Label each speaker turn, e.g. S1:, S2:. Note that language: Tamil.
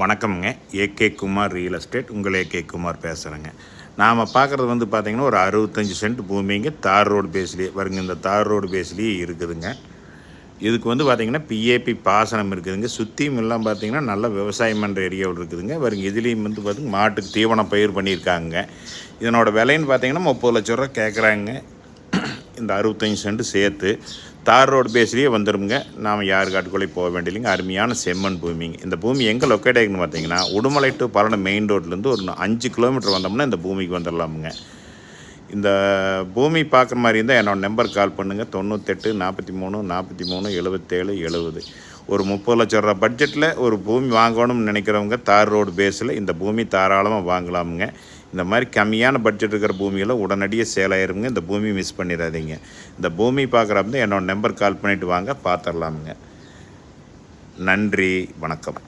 S1: வணக்கம்ங்க. A K Kumar real estate உங்கள் ஏகே குமார் பேசுகிறேங்க நாம் பார்க்குறது வந்து பார்த்திங்கன்னா ஒரு அறுபத்தஞ்சி சென்ட் பூமிங்க. தார் ரோடு பேஸ்லேயே வருங்க இந்த தார் ரோடு பேஸ்லேயே இருக்குதுங்க. இதுக்கு வந்து பார்த்திங்கன்னா பிஏபி பாசனம் இருக்குதுங்க. சுற்றியும் எல்லாம் பார்த்திங்கன்னா நல்ல விவசாயம் பண்ணுற ஏரியாவில் இருக்குதுங்க. வருங்க இதுலேயும் வந்து பார்த்திங்க மாட்டுக்கு தீவனம் பயிர் பண்ணியிருக்காங்க. இதனோட விலைன்னு பார்த்திங்கன்னா முப்பது லட்ச ரூபா கேட்குறாங்க இந்த அறுபத்தஞ்சி சென்ட் சேர்த்து தார் ரோடு பேஸ்லேயே வந்துருங்க நாம் யார் காட்டுக்குள்ளே போக வேண்டியதில்லைங்க. அருமையான செம்மண் பூமிங்க. இந்த பூமி எங்கே லொக்கேட் ஆகிருக்குன்னு பார்த்தீங்கன்னா உடுமலை டு பல்லடம் மெயின் ரோட்லேருந்து ஒரு அஞ்சு கிலோமீட்டர் வந்தோம்னா இந்த பூமிக்கு வந்துடலாமுங்க இந்த பூமி பார்க்குற மாதிரி இருந்தால் என்னோடய நம்பர் கால் பண்ணுங்கள் தொண்ணூத்தெட்டு நாற்பத்தி மூணு நாற்பத்தி மூணு எழுபத்தேழு எழுபது ஒரு முப்பது லட்சம் ரூபா பட்ஜெட்டில் ஒரு பூமி வாங்கணும்னு நினைக்கிறவங்க தார் ரோடு பேஸில் இந்த பூமி தாராளமாக வாங்கலாமுங்க. இந்த மாதிரி கம்மியான பட்ஜெட் இருக்கிற பூமியில் உடனடியாக சேல் ஆயிருங்க இந்த பூமி மிஸ் பண்ணிடாதீங்க. இந்த பூமி பார்க்குறப்ப என்னோடய நம்பர் கால் பண்ணிவிட்டு வாங்க பார்த்துடலாமுங்க. நன்றி வணக்கம்.